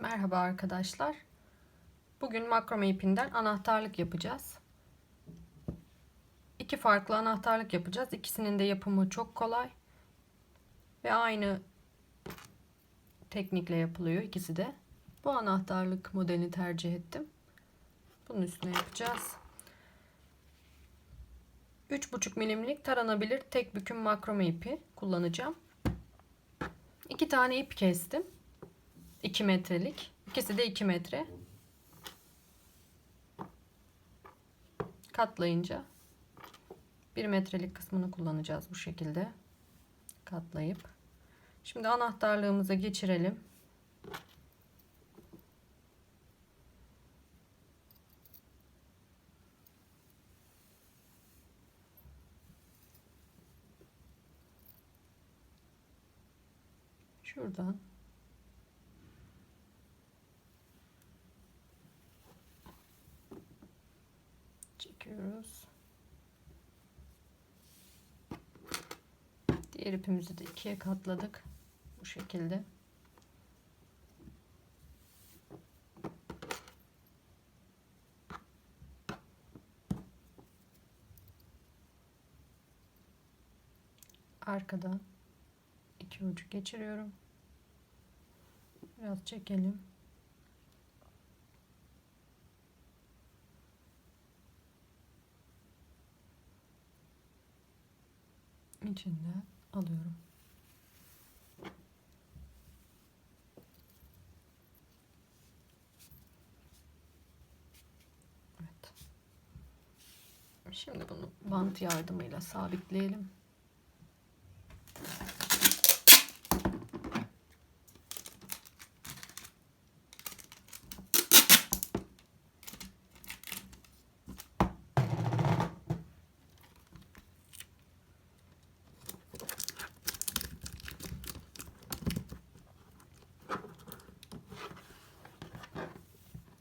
Merhaba arkadaşlar. Bugün makrome ipinden anahtarlık yapacağız. İki farklı anahtarlık yapacağız. İkisinin de yapımı çok kolay. Ve aynı teknikle yapılıyor ikisi de. Bu anahtarlık modelini tercih ettim. Bunun üstüne yapacağız. 3,5 milimlik taranabilir tek büküm makrome ipi kullanacağım. İki tane ip kestim. 2 metrelik. İkisi de 2 metre. Katlayınca 1 metrelik kısmını kullanacağız bu şekilde. Katlayıp. Şimdi anahtarlığımıza geçirelim. Şuradan çekiyoruz. Diğer ipimizi de ikiye katladık. Bu şekilde. Arkadan iki ucu geçiriyorum. Biraz çekelim. İçinden alıyorum. Evet. Şimdi bunu bant yardımıyla sabitleyelim.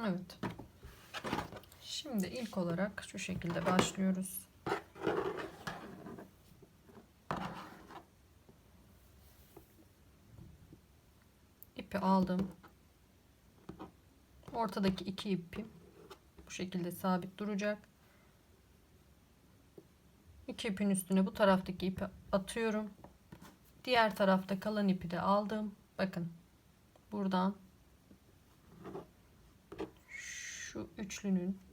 Evet. Şimdi ilk olarak şu şekilde başlıyoruz. İpi aldım. Ortadaki iki ipim bu şekilde sabit duracak. İki ipin üstüne bu taraftaki ipi atıyorum. Diğer tarafta kalan ipi de aldım. Bakın buradan şu üçlünün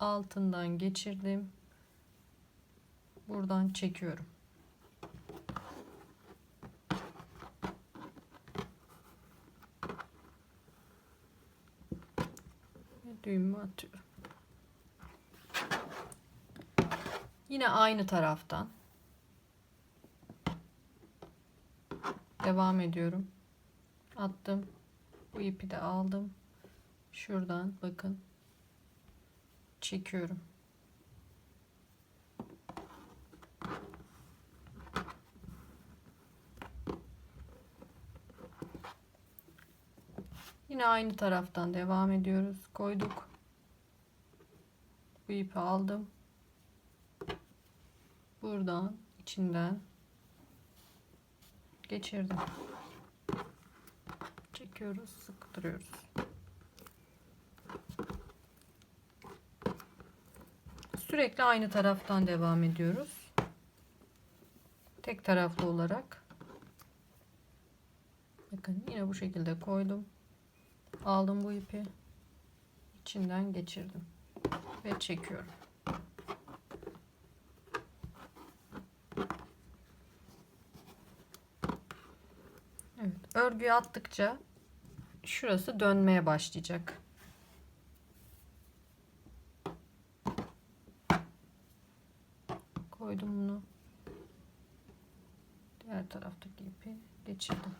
altından geçirdim. Buradan çekiyorum. Ve düğümü atıyorum. Yine aynı taraftan devam ediyorum. Attım. Bu ipi de aldım. Şuradan bakın. Çekiyorum. Yine aynı taraftan devam ediyoruz. Koyduk. Bu ipi aldım. Buradan içinden geçirdim. Çekiyoruz, sıktırıyoruz. Sürekli aynı taraftan devam ediyoruz. Tek taraflı olarak. Bakın yine bu şekilde koydum. Aldım bu ipi. içinden geçirdim. Ve çekiyorum. Evet, örgüyü attıkça şurası dönmeye başlayacak. Koydum bunu. Diğer taraftaki ipi geçirdim.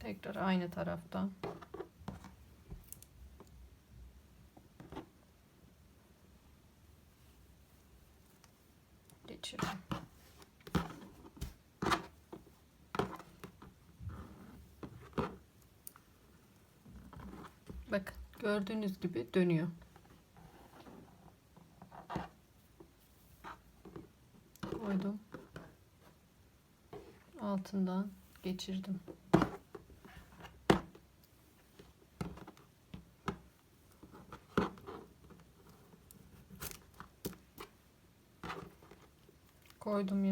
Tekrar aynı taraftan. Bakın gördüğünüz gibi dönüyor. Koydum. Altından geçirdim. Koydum ya.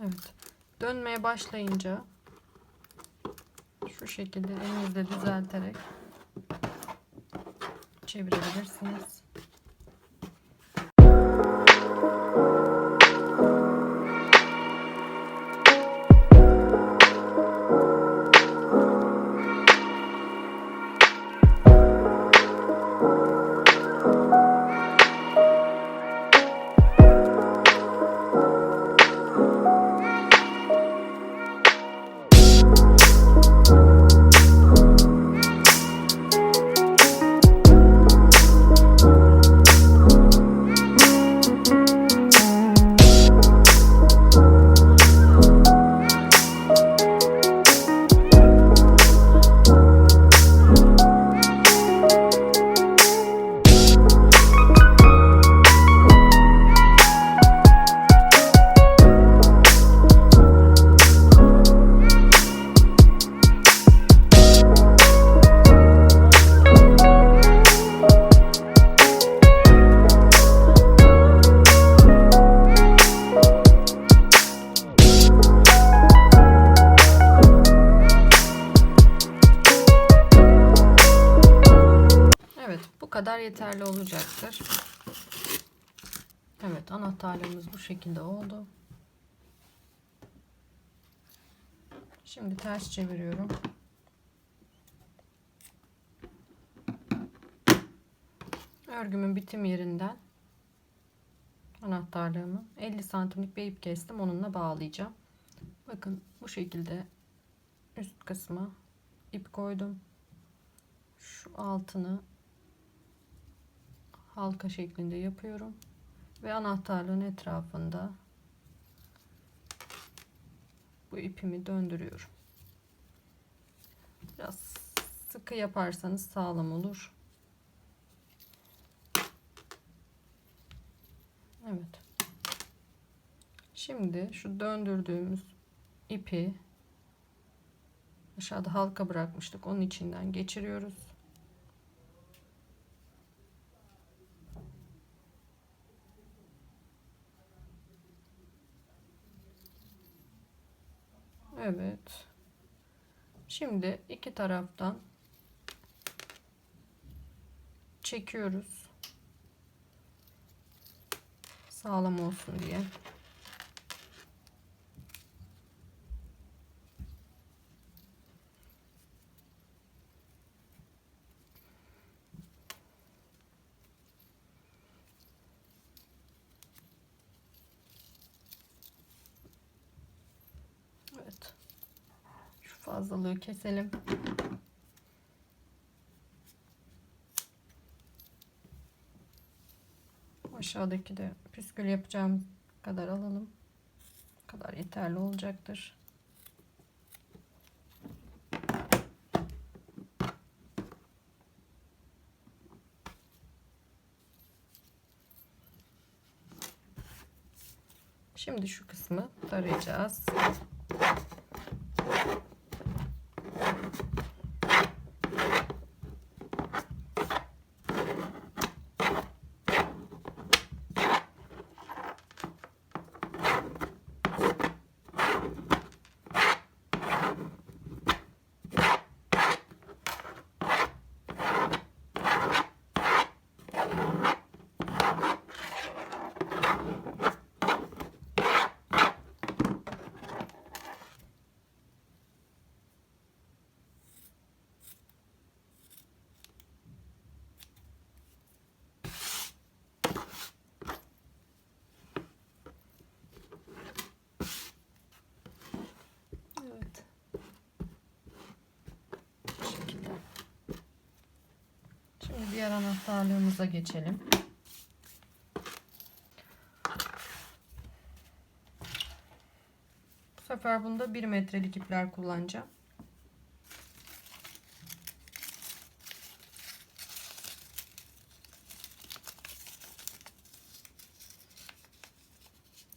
Evet. Dönmeye başlayınca şu şekilde elinizle düzelterek çevirebilirsiniz. Şekilde oldu. Şimdi ters çeviriyorum. Örgümün bitim yerinden anahtarlığımı 50 santimlik bir ip kestim. Onunla bağlayacağım. Bakın bu şekilde üst kısma ip koydum. Şu altını halka şeklinde yapıyorum ve anahtarlığın etrafında bu ipimi döndürüyorum. Biraz sıkı yaparsanız sağlam olur. Evet. Şimdi şu döndürdüğümüz ipi aşağıda halka bırakmıştık. Onun içinden geçiriyoruz. Evet. Şimdi iki taraftan çekiyoruz. Sağlam olsun diye. Evet. Şu fazlalığı keselim. Aşağıdaki de püskül yapacağım kadar alalım. Bu kadar yeterli olacaktır. Şimdi şu kısmı tarayacağız. Evet. Bu şekilde. Şimdi diğer anahtarlığımıza geçelim. Bu sefer bunda 1 metrelik ipler kullanacağım.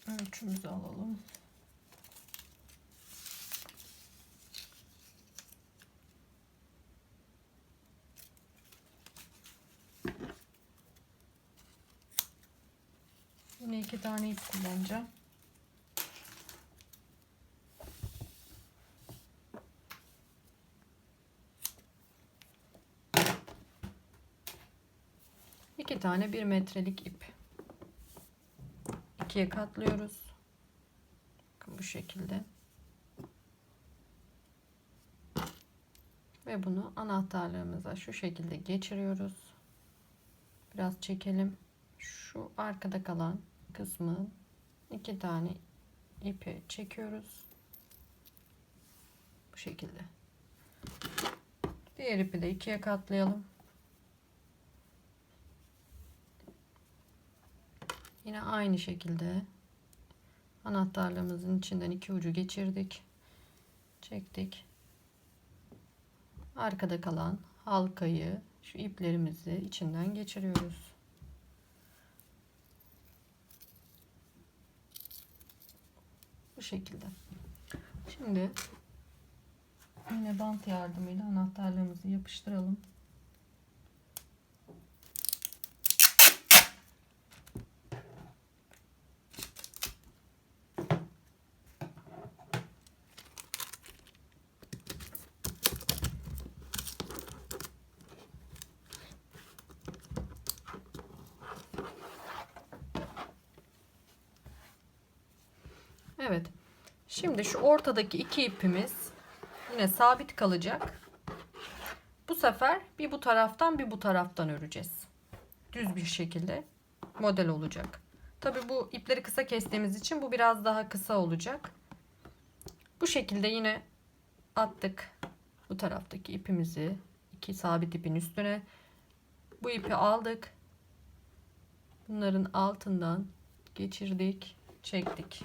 Ölçümüzü alalım. Yine iki tane ip kullanacağım. İki tane bir metrelik ip. ikiye katlıyoruz. Bakın bu şekilde. Ve bunu anahtarlığımıza şu şekilde geçiriyoruz. Biraz çekelim. Şu arkada kalan kısmı iki tane ipi çekiyoruz. Bu şekilde. Diğer ipi de ikiye katlayalım. Yine aynı şekilde anahtarlığımızın içinden iki ucu geçirdik. Çektik. Arkada kalan halkayı şu iplerimizi içinden geçiriyoruz. Şekilde. Şimdi yine bant yardımıyla anahtarlığımızı yapıştıralım. Evet. Şimdi şu ortadaki iki ipimiz yine sabit kalacak. Bu sefer bir bu taraftan bir bu taraftan öreceğiz. Düz bir şekilde model olacak. Tabi bu ipleri kısa kestiğimiz için bu biraz daha kısa olacak. Bu şekilde yine attık bu taraftaki ipimizi iki sabit ipin üstüne. Bu ipi aldık. Bunların altından geçirdik, çektik.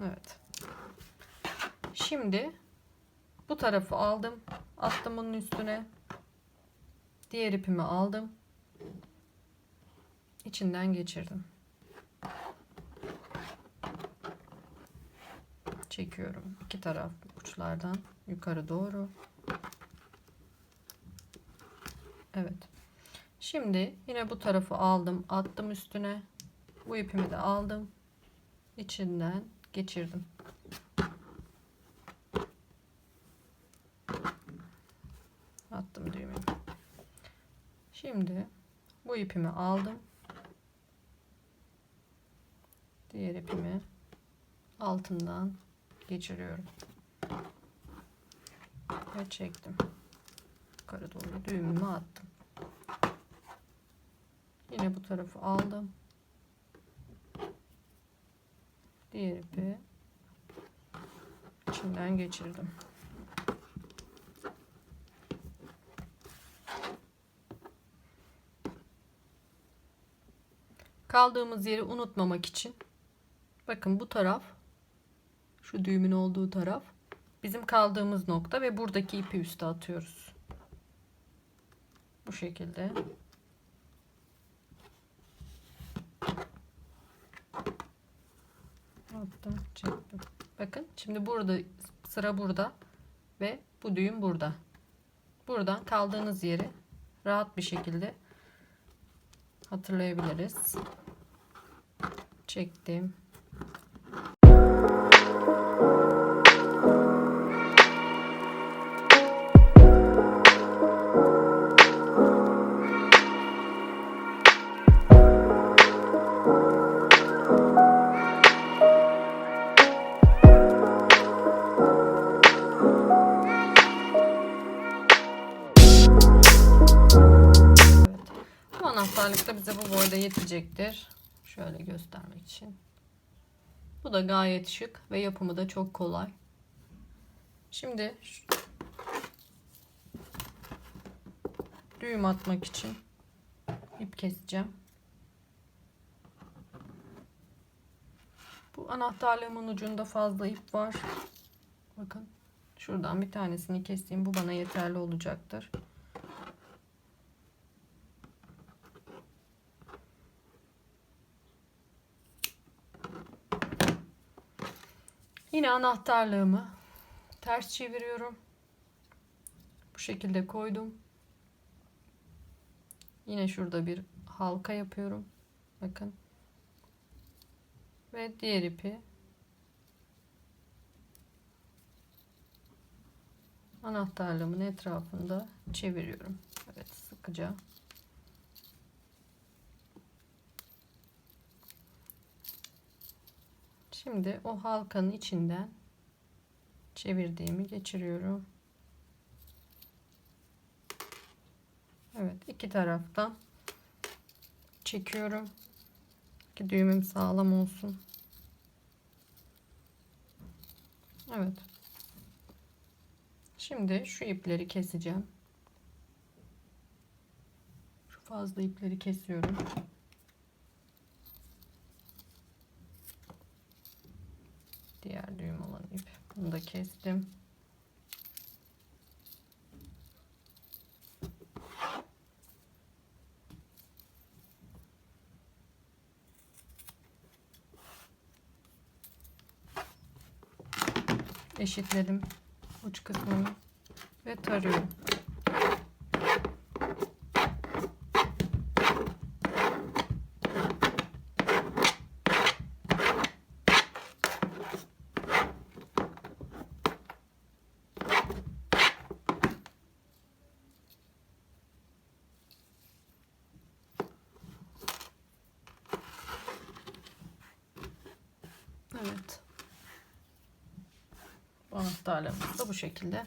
Evet. Şimdi bu tarafı aldım. Attım bunun üstüne. Diğer ipimi aldım. İçinden geçirdim. Çekiyorum. iki taraf uçlardan yukarı doğru. Evet. Şimdi yine bu tarafı aldım. Attım üstüne. Bu ipimi de aldım. İçinden geçirdim. Attım düğmeyi. Şimdi bu ipimi aldım. Diğer ipimi altından geçiriyorum. Ve çektim. Yukarı doğru düğümümü attım. Yine bu tarafı aldım. Diğer ipi içinden geçirdim. Kaldığımız yeri unutmamak için bakın bu taraf şu düğümün olduğu taraf bizim kaldığımız nokta ve buradaki ipi üste atıyoruz. Bu şekilde. Attım, çektim. Bakın şimdi burada sıra burada ve bu düğüm burada. Buradan kaldığınız yeri rahat bir şekilde hatırlayabiliriz. Çektim. Evet. Bu anahtarlık da bize bu boyda yetecektir. Şöyle göstermek için. Bu da gayet şık ve yapımı da çok kolay. Şimdi düğüm atmak için ip keseceğim. Bu anahtarlığımın ucunda fazla ip var. Bakın şuradan bir tanesini keseyim. Bu bana yeterli olacaktır. Yine anahtarlığımı ters çeviriyorum. Bu şekilde koydum. Yine şurada bir halka yapıyorum. Bakın. Ve diğer ipi anahtarlığımın etrafında çeviriyorum. Evet sıkıca. Şimdi o halkanın içinden çevirdiğimi geçiriyorum. Evet iki taraftan çekiyorum ki düğümüm sağlam olsun. Evet. Şimdi şu ipleri keseceğim. Şu fazla ipleri kesiyorum. Diğer düğüm olan ip. Bunu da kestim. eşitledim uç kısmını ve tarıyorum. Evet. Anahtarlarımız da bu şekilde.